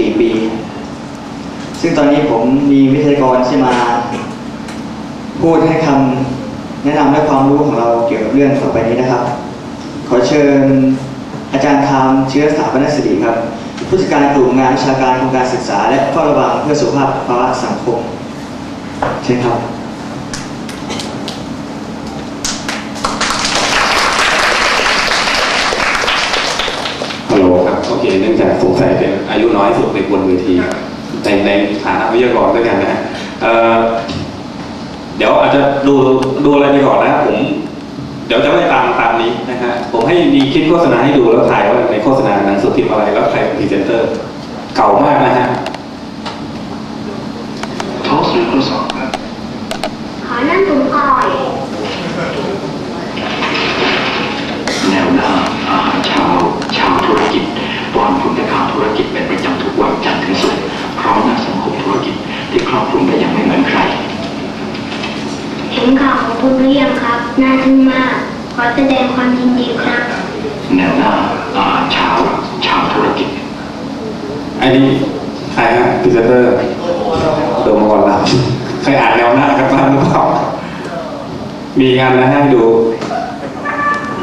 สี่ปี ซึ่งตอนนี้ผมมีวิทยากรที่มา พูดให้คำแนะนำและความรู้ของเราเกี่ยวกับเรื่องต่อไปนี้นะครับ ขอเชิญอาจารย์ทามเชื้อสถาปนสิริครับ ผู้จัดการกลุ่มงานวิชาการโครงการศึกษา และเฝ้าระวังเพื่อสุขภาพภาวะสังคม เชิญครับ ฮัล โหลครับโอเคเนื่องจากสงสัยเป็นอายุน้อยสุดในบนเวทีในในฐานะวิทยากรด้วยกันนะฮะเอ่อเดี๋ยวอาจจะดูดูอะไรไปก่อนนะครับผมเดี๋ยวจะไม่ตามตามนี้นะฮะผมให้มีคลิปโฆษณาให้ดูแล้วถ่ายว่าในโฆษณาหนังสือพิมพ์อะไรแล้วใครเป็นพรีเซนเตอร์ เก่ามากนะฮะโทษหรือข้อสอบครับขอนั่งถุงก่อนแนวหน้าอาหารเช้าชาวธุรกิจป้ อนคุณค่าธุรกิจเป็นประจำทุกวันจันทร์ถึงศุกร์พร้อมนักสังคมธุรกิจที่ครอบคลุมได้อย่างไม่เหมือนใคร เห็นข่าวของคุณหรือยังครับ น่าทึ่งมาก ขอแสดงความยินดีครับ แนวหน้าอาหารเช้าชาวธุรกิจไอ้นี่ใครฮะพรีเซนเตอร์โดมก่อนรับใครอ่านแนวหน้ากันบ้างหรือเปล่า มีงานนะให้ดู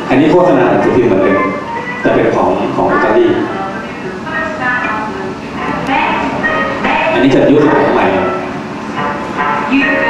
อันนี้โฆษณาหนังสือพิมพ์เหมือนเดิมแต่เป็นของของอิตาลี อันนี้จะยุ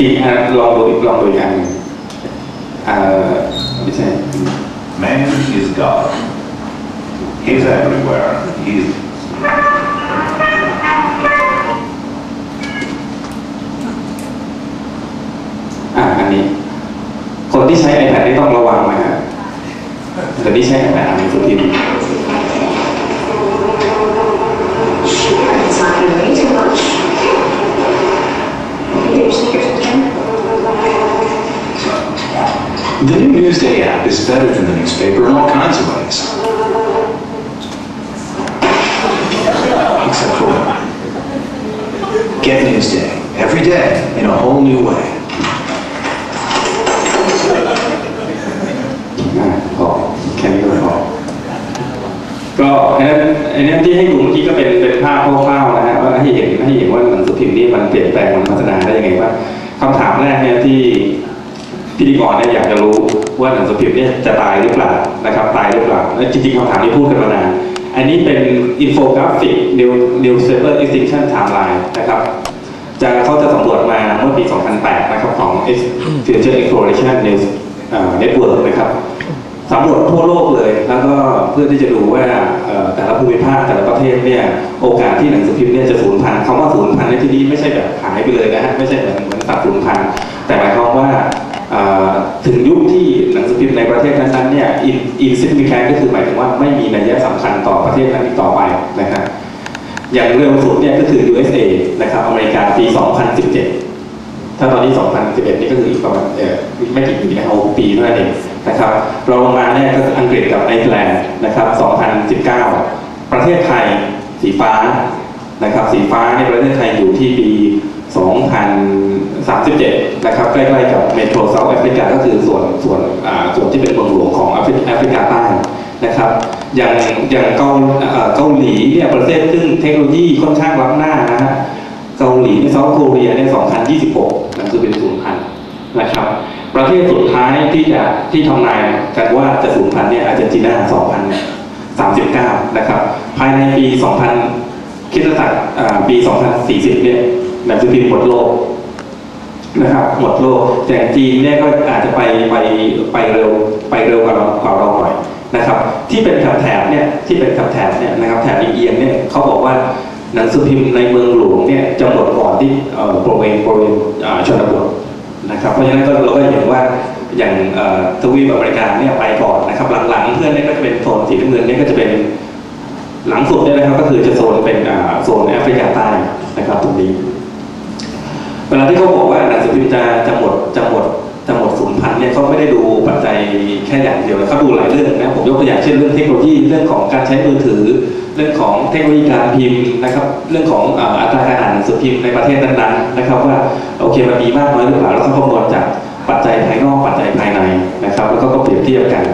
จริงๆอะลองดูอีกลองดูอีกอันหนึ่งอ่าไม่ใช่ Man is God. He's everywhere. He's อ่าอันนี้ คนที่ใช้ iPad นี่ต้องระวังนะฮะแต่ที่ใช้ iPad อ่านหนังสือพิมพ์ It's not going to rain too much. The new Newsday app is better than the newspaper in all kinds of ways. Except for one. Get Newsday every day in a whole new way. อ่าพอแค่นี้ก็พอก็อันนั้นอันนี้ที่ให้ดูเมื่อกี้ก็เป็นเป็นภาพคร่าวๆนะฮะว่าให้เห็นให้เห็นว่าหนังสือพิมพ์นี่มันเปลี่ยนแปลงมันพัฒนาได้ยังไงบ้างคำถามแรกเนี่ยที่ พิธีกรเนี่ยอยากจะรู้ว่าหนังสือพิมพ์เนี่ยจะตายหรือเปล่านะครับตายหรือเปล่าและจริงๆคำถามนี้พูดกันมานานอันนี้เป็นอินโฟกราฟิก New Newspaper Extinction Timeline นะครับจะเขาจะสำรวจมาเมื่อปี 2008 นะครับของ Future Exploration News Network นะครับสำรวจทั่วโลกเลย แล้วก็เพื่อที่จะดูว่าแต่ละภูมิภาคแต่ละประเทศเนี่ยโอกาสที่หนังสือพิมพ์เนี่ยจะสูญพันธุ์คำว่าสูญพันธุ์ในที่นี้ไม่ใช่แบบหายไปเลยนะฮะไม่ใช่เหมือนเหมือนสัตว์สูญพันธุ์แต่หมายความว่า ถึงยุคที่หนังสือพิมพ์ในประเทศนั้นๆเนี่ยอินอินซิฟิแคนก็คือหมายถึงว่าไม่มีนัยสำคัญต่อประเทศนั้นอีกต่อไปนะครับอย่างเร็วสุดเนี่ยก็คือ USA นะครับอเมริกาปี 2017 ถ้าตอนนี้ 2011 นี่ก็คืออีกประมาณเออไม่กี่ปีนะครับปีเท่านั้นเองนะครับเราลงมาเนี่ยก็คืออังกฤษกับไอร์แลนด์นะครับ 2019 ประเทศไทยสีฟ้านะครับสีฟ้าในประเทศไทยอยู่ที่ปี 2037 นะครับ ใกล้ๆกับเมโทรเซาท์แอฟริกาก็คือส่วนส่วนอ่าส่วนที่เป็นเมืองหลวงของแอฟริกาใต้นะครับอย่างอย่างเกาเกาหลีเนี่ยประเทศซึ่งเทคโนโลยีค่อนข้างล้ำหน้านะฮะเกาหลีในเซาท์โคเรียเนี่ย2026นั่นคือเป็นศูนย์พันนะครับ ประเทศสุดท้ายที่จะที่ทำนายกันว่าจะศูนย์พันเนี่ยอาร์เจนตินา2039 นะครับ ภายในปี 2000คิดศักราชอ่ปี 2040 เนี่ย หนังสือพิมพ์หมดโลกนะครับหมดโลกแต่จีนเนี่ยก็อาจจะไปไปไปเร็วไปเร็วกว่าเรากว่าเราหน่อยนะครับ ที่เป็นแถบเนี่ยที่เป็นแถบเนี่ยนะครับแถบเอียงเนี่ยเขาบอกว่าหนังสือพิมพ์ในเมืองหลวงเนี่ยจะหมดก่อนที่เอ่อบริเวณบริเวณชนบทนะครับเพราะฉะนั้นก็เราก็เห็นว่าอย่างทวีปอเมริกาเนี่ยไปก่อนนะครับ หลังๆเพื่อนเนี่ยก็จะเป็นโซนสีน้ำเงินเนี่ยก็จะเป็นหลังสุดเนี่ยนะครับก็คือจะโซนเป็นโซนแอฟริกาใต้นะครับตรงนี้ เวลาที่เขาบอกว่าหนังสือพิมพ์จะจะหมดจะหมดจะหมดสูญพันธุ์เนี่ยเขาไม่ได้ดูปัจจัยแค่อย่างเดียวเขาดูหลายเรื่องนะผมยกตัวอย่างเช่นเรื่องเทคโนโลยีเรื่องของการใช้มือถือ เรื่องของเทคโนโลยีการพิมพ์นะครับ เรื่องของอัตราการอ่านหนังสือพิมพ์ในประเทศนั้นๆนะครับ ว่าโอเคมันมีมากน้อยหรือเปล่าแล้วเขาคำนวณจากปัจจัยภายนอกปัจจัยภายในนะครับ แล้วก็เปรียบเทียบกัน